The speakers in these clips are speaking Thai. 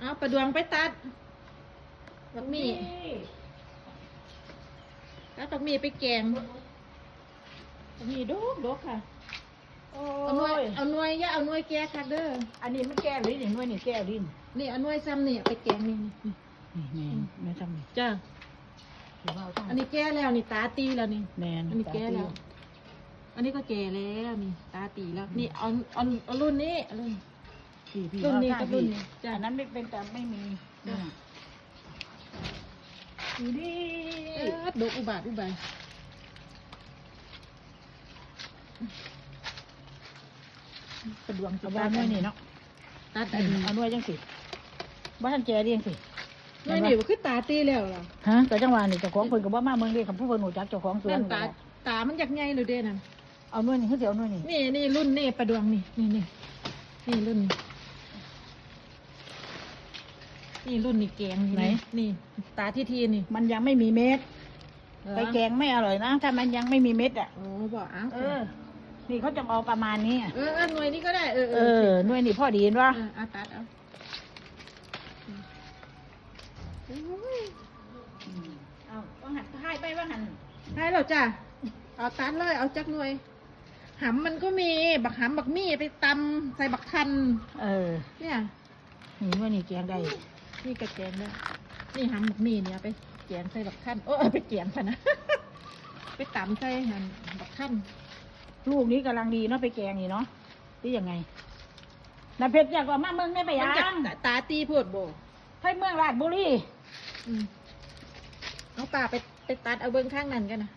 เอาประดวงไปตัดบักหมี่ตัดบักหมี่ไปแกงบักหมี่ดกดกค่ะโอ้เอาหน่วยยเอาหน่วยอย่าเอาหน่วยแก่ค่ะเด้ออันนี้มันแก้ลิ้นอย่างน้อยนี่แก้ลิ้นนี่เอาหน่วยซ้ำนี่ไปแกงนี่นี่นี่นี่แมนแม่ทำนี่จ้าถือว่าเอาตั้งอันนี้แก่แล้วนี่ตาตีแล้วนี่แมนอันนี้แก่แล้ว อันนี้ก็แก่แล้วนี่ตาตีแล้ว นี่เอาเอาเอารุ่นนี้เอารุ่น พี่พี่รุ่นนี้เอากับตั้งรุ่นพี่นี้จ้ะอันนั้นไม่เป็นแต่ไม่มีนี่น่ะดูดิเออดกอุบาทอุบายกระดวงเอาบ้านน้อยนี่เนาะตัดอันนี้เอาหน่วยจังสิบ้านแกเรียงสิหน่วยนี่ว่าคือตาตีแล้วล่ะฮะแต่จังหวะนี่เจ้าของเพิ่นก็บ่มาเมืองเรียกคำพูดเพิ่นหูจักเจ้าของสวนั่นนตาตามันอยากใหญ่เลยเด้นั่นเอาหน่วยนี่คือสิเอาหน่วยนี่นี่นี่รุ่นนี่ประดวงนี่นี่นี่นี่รุ่น นี้นี่รุ่นนี่แกงนี่นี่ตาที่ทีนี่มันยังไม่มีเม็ดไปแกงไม่อร่อยนะถ้ามันยังไม่มีเม็ดอะ โอ้บอกอ้าวเออ นี่เขาจะเอาประมาณนี้อะเออเออหน่วยนี้ก็ได้ เออเออหน่วยนี่พ่อดีนวะเออเอาตัดเอาโอ้ยเอาต้องหันให้ไปว่าหันได้แล้วจ้ะเอาตัดเลยเอาจักหน่วยหำมันก็มีบักหำบักมี่ไปตำใส่บักคัน เออเนี่ย นี่หน่วยนี่แกงได้ นี่กระแกงเนี่ยนี่หำบักมี่เนี่ยไปแกงใส่บักคันโอ้เออไปแกงค่ะนะ ไปตำใส่หันบักคันลูกนี้กำลังดีเนาะไปแกงนี่เนาะที่ยังไงนาเพชรอยากว่ามาเมืองได้ไปมัยันจะงตาตีโพดโบไปเมืองราชบุรีอืมเอาป่าไปไปตัดเอาเบิ้งข้างนั้นกันนะ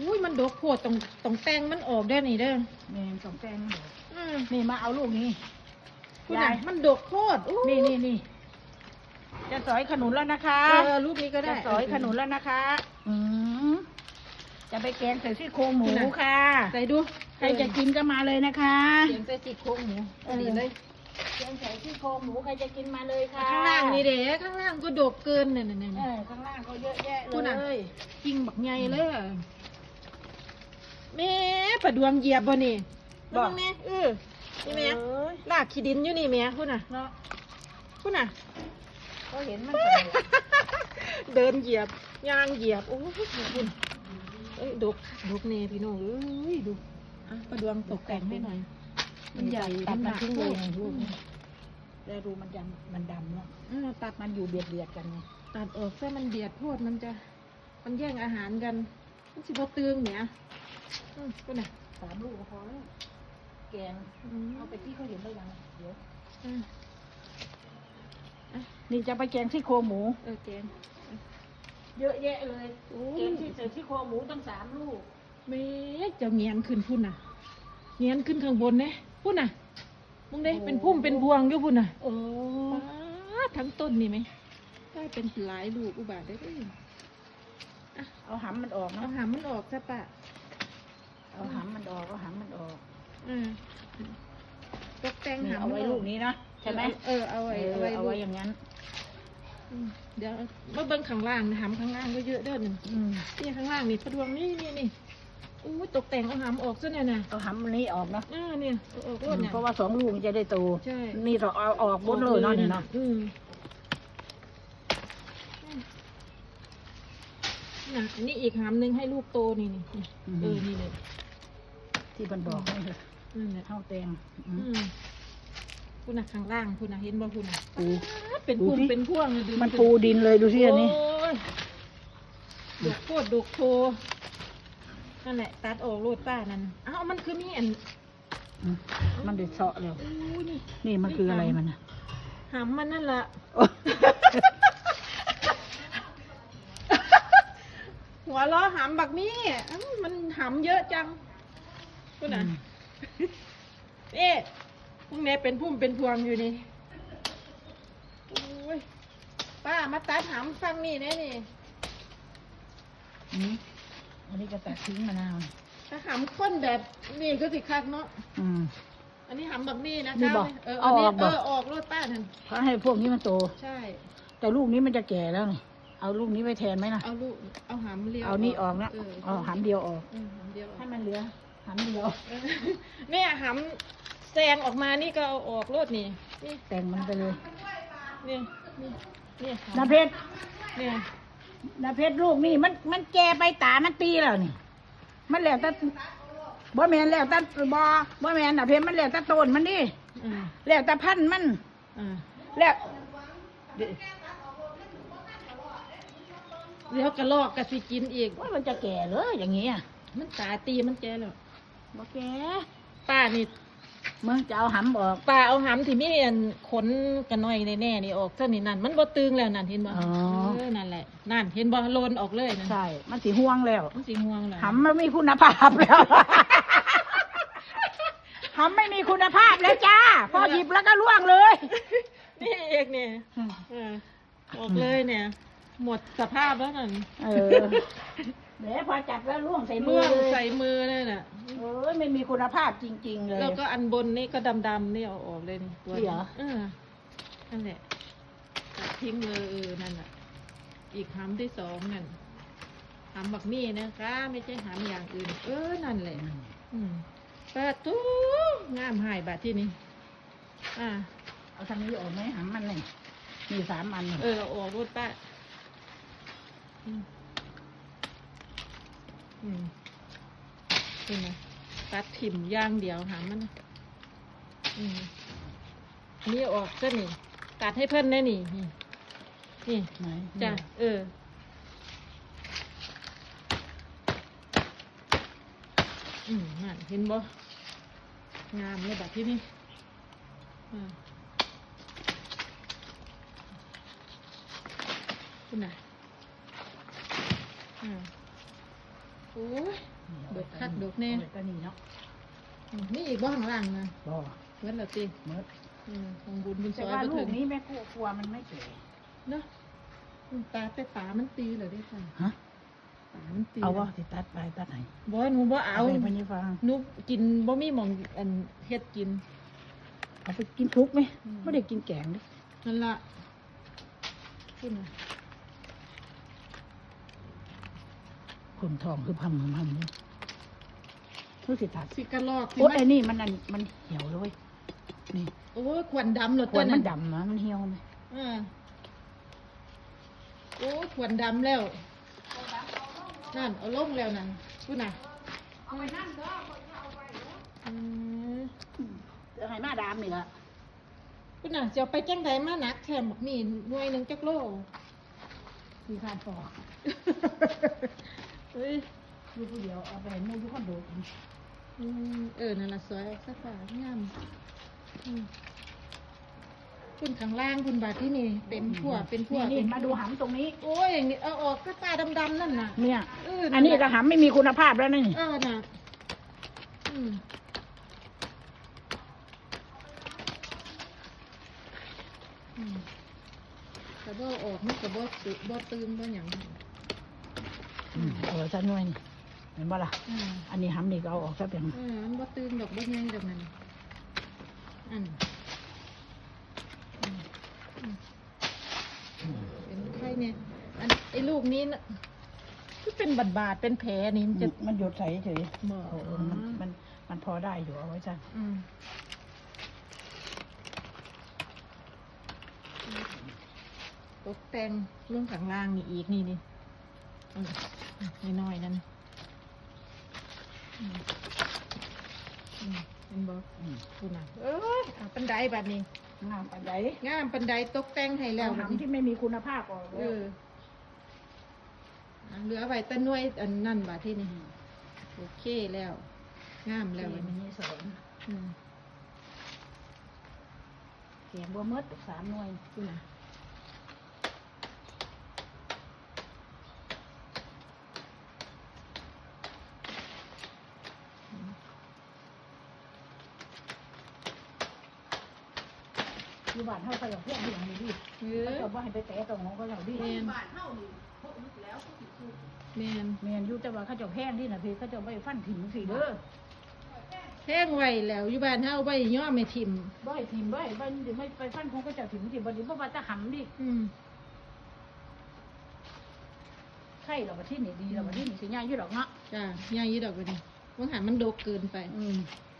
อุ้ยมันดกโพดตรงตรงแตงมันออกได้อนี่เด้อนี่สองแกงอืมนี่มาเอาลูกนี้ คุณน่ะยายมันดกโพดอู้นี่นี่นี่จะสอยขนุนแล้วนะคะ เออรูปนี้ก็ได้จะสอยขนุนแล้วนะคะ อืมจะไปแกงใส่ซี่โครงหมูค่ะ ใส่ดู ใครจะกินก็มาเลยนะคะเสียงใส่จิกโครงหมูเออดีเลยแกงใส่ซี่โครงหมูใครจะกินมาเลยค่ะ ข้างล่างนี่เด้ข้างล่างก็ดกเกินเนี่ยเนี่ยเออข้างล่างก็เยอะแยะคุณเลน่ะยกิ่งบักใหญ่เลยอะแม่ประดวงเหยียบบ่นี่มาเบิ่งแม่เออ นี่แม่เอ้ยลากขี้ดินอยู่นี่แม่คุณน่ะเนาะคุณน่ะก็เห็นมันเป็นอะไรเดินเหยียบย่างเหยียบโอ้ยคุณเอ้ยดกดกเน่พี่น้องเอ้ยดูอะประดวงตกแต่งให้หน่อย มันใหญ่ตัดหมันันกทิ้งเลยอืลูกมแล้วดูมันดำมันดำเนาะอ่าตัดมันอยู่เบียดเบียดๆกันไงตัดออกซะมันเบียดโพดมันจะ มันแย่งอาหารกัน มันสิบ่ตึงเนี่ยอืมคุณน่ะสามลูกก็พอแล้ว แกงอืมเอาไปที่เขาเห็นได้ยังเดี๋ยวอะนี่จะไปแกงซี่โครงหมูเออแกงเยอะแยะเลยโอ้แกยงที่ใส่ซี่โครงหมูตั้งสามลูกแม่จะเงียนขึ้นพุ่นน่ะเงียนขึ้นข้างบนเนี่ยพุ่นน่ะมึงได้เป็นพุ่มเป็นพวงอยู่พุ่นน่ะเออป๊าดทั้งต้นนี่ไหมได้เป็นหลายลูกอุบาทได้ด้วยเอาหำมันออกเอาเนาะหามันออกซะปะเอาหำมันออกเอาหำมันออกอืม ตกแต่งนี่หาเอาไว้ลูกนี้นะใช่ไหมเออเอาไว้เออเอาไว้เอาไว้อย่างนั้น อืมเดี๋ยวมาเบิ้งข้างล่างนะหำข้างล่างก็เยอะเด้อหนึ่งอืมนี่ข้างล่างนี่พะดวงนี่นี่นี่อู้ยตกแต่งเอาหำออกซะเนี่ยนะเอาหำมันนี้ออกเนาะอ่าเนี่ยเอาออกอืรวดมเนี่ย เพราะว่าสองลูกมันจะได้โตใช่ นี่เราเอาออกบนเลยเนาะนี่เนาะอืมน่ะอันนี้อีกหามหนึ่งให้ลูกโตนี่นี่นี่เออนี่เลยที่มันบอกนี่เลย นั่นแหละเท่าแตงอือืมมคุณน่ะข้างล่างคุณน่ะเห็นบ่คุณน่ะปู เป็นดูพุ่มสิ เป็นพวงเลยดูมันปูดินเลยดูสิอันนี้โอ้ยดกโคตรดกโทนั่นแหละตัดออกโลดป้านั่นอ้าวมันคือมีอันอืมมันเด็ดเสาะแล้วอู้นี่นี่มันคืออะไรมันน่ะหำมันนั่นละโอ้หัวล้อหำบักมี่อ้าวมันหำเยอะจังคุณน่ะ เอ๊ะพวกนี้เป็นพุ่มเป็นพวงอยู่นี่โอ้ยป้ามาตัดหำฟังนี่แน่นี่อืมอันนี้ก็ตัดทิ้งมะนาวถ้าหำข้นแบบนี่ก็สิคักเนาะอืม อันนี้หำบักมี่นะนี่คะบอกเออเอาอันนี้ออกบเออก อออกรถป้านั่นเพราะให้พวกนี้มันโต ใช่ แต่ลูกนี้มันจะแก่แล้วนี่เอาลูกนี้ไปแทนไหมล่ะ เอาลูกเอาหำเลี้ยวเอานี่ออกนะเออเอาหำเดียวออก เออหำเดียวออกให้มันเหลือ หำเดียวเออเนี่ยหแซงออกมานี่ก็เอาออกรถนี่นี่แต่งมันไปเลยนี่นี่นี่หนาเพชรเนี่ยนาเพชรลูกนี่มันมันแก่ไปตามันปีแล้วนี่ มันแล้วแต่บ่แม่นแล้วแต่บ่บ่แม่นนาเพชรมันแล้วแต่ต้นมันนี่อืมแล้วแต่พันธุ์มันอ่าแล้วเดี๋ยวกระลอกกระสิกินอีกว่ามันจะแก่เลยอย่างงี้อะมันตาตีมันแก่แล้ว บ่แก่ป้านี่มึงจะเอาหำออกป้าเอาหำที่มีอันขนกันน้อยแน่ๆนี่ออกซะนี่นั่นมันบ่ตึงแล้วนั่นเห็นบ่อ๋อเออนั่นแหละนั่นเห็นบ่โลนออกเลยนั่นใช่มันสีห่วงแล้วมันสิห่วงแล้วหำมันมีคุณภาพแล้วหำไม่มีคุณภาพแล้วจ้าพอหยิบแล้วก็ล่วงเลย นี่เองเนี่ยเออออกเลยเนี่ย หมดสภาพแล้วนั่นเออเดี๋ยวพอจับแล้วล่วงใส่มืม่อวงเลยใส่มือเลยน่ะเอ้ยไม่ มีคุณภาพจริง ๆ เลย แล้วก็อันบนนี่ก็ดำๆนี่เอาออกเลยนี่ตัวนี่เหรอ เออนั่นแหละตัดทิ้งเลยเออนั่นแหละอีกหำที่สองนั่นหำบักมี่นะคะไม่ใช่หำอย่างอื่น เออนั่นแหละ อืมเปิดตู้งามหายบาทที่นี่อ่า เอาทางนี้ออกไหมหำมันเลยมีสามอันเออเอาออกรถป้าอืมอืมเป็นไง ตัดถิ่มอย่างเดียวหามันนะอืมนี่ออกก็นี่ตัดให้เพื่อนได้นี่นี่นี่ไหนจ้ะเออ อืมนั่นเห็นบ่งามเลยแบบที่นี่อ่าคุณน่ะอ่าโอ้ย ดกคักดกแน่ ก็นี่เนาะอืมนี่อีกบ้างล่างนะบ่เว้นและตีเมื่ออืมของบุญบุญซแต่อยว่ามาลูถึกงนี้แม่กลัวกลัวมันไม่แก่เนาะอืมตาแต่ตามันตีเหรอได้ค่ะฮะตามันตีเอาว่าสิตัดไปตัดไหนบ่หนูบ่เอาไปพนี่ฟังหนูกินบ่มีหมองอันเฮ็ดกิน เอาไปกินทุกไหมอืม ไม่ได้กินแกงดินั่นล่ะขึ้นมา คนทองคือพังพังพังนี่รู้สิตัดสิกระลอกสิโอ้ยมัไอ้นนี่มันอันมันเหี่ยวเลยเว้ยนี่โอ้ยควันดำเหรอขตัววนมันั้นนดำนะมันเหี่ยวไหมอ่าโอ้ยควันดำแล้ว นั่น เอาลงแล้วนั่นพูดน่ะเอาไปนั่นเด้ออืมเดี๋ยวให้มาดามนี่ละพูดน่ะจะเอาไปจังใดมาหนักแถมบักมีหน่วยหนึ่งจักโลมีการปอก เฮ้ยดูผู้เดียวเอาไปให้หมูทุกคนดูอืมเออนั่นละสวยสักฝางามอืมคุณข้างล่างคุณบาทที่นี่เป็นพวกเป็นพวกนี่เป็นมาดูหำตรงนี้ โอ้ยอย่างนี้เอาออกก็ตาดำๆนั่นน่ะ เนี่ย เอออันนี้กระหำไม่มีคุณภาพแล้วนี่ เออน่ะอืมอืมแต่บ่ออกมันก็บ่ตึบ่ตื่นบ่หยังอืม เอาไว้ซะหน่วยนี่เห็นบ่ล่ะอ่าอันนี้หำนี่ก็เอาออกซะเป็นเออมันบ่ตื่นดอกบ่ใหญ่ดอกนั่นอันอืมอืมเป็นไข้เนี่ยอันไอ้ลูกนี้น่ะที่เป็นบาดบาดๆเป็นแผลนี่มันจะมันหยดใส่เฉยบ่เออมันมันมันพอได้อยู่เอาไว้ซะอืมตกแต่งเรื่องข้างล่างนี่อีกนี่นี่อืม นี่น้อยๆนั่นอืมอืมเห็นบ่อืมคุณน่ะเอ้ยเอาปันไดบัดนี้ งามปันใดงามปันไดตกแต่งให้แล้แล้ววบัดหำนี้ที่ไม่มีคุณภาพออกเอออะเหลือไว้แต้นน้อยอันนั่นบัดที่นี่โอเคแล้ว งามแล้วบัดมันี้นมีสองอืมเสียงบัวเมดสามหน่วยคุณน่ะ อยู่บ้านเฮาเขาอยากเพี้ยนที่หลังนี่ดิเอเขาอจะว่าให้ไปแตะตรงของเขาเจ้าดิแมนแมนแม่นอยู่แต่ว่าเขาเจ้าแพงที่น่ะพี่เขาเจ้าไปฟันถิ่นสิเด้อแท่งไว้แล้วอยู่บ้านเฮาไว้ย่อไม่ทิมบ่ให้ถิ่มบ่ให้บ้านเดี๋ยวไม่ไปฟันของเขาเจ้าถิ่มสิบ่เดี๋ยวบ่ว่าจะหำดิอืมไข่ดอกบัดที่นี่ดีดอกบัดที่นี่สิย่างอยู่ดอกเนาะจ้าย่างยี่ดอกไปนี่ว่างหันมันโดกเกินไป อืมอ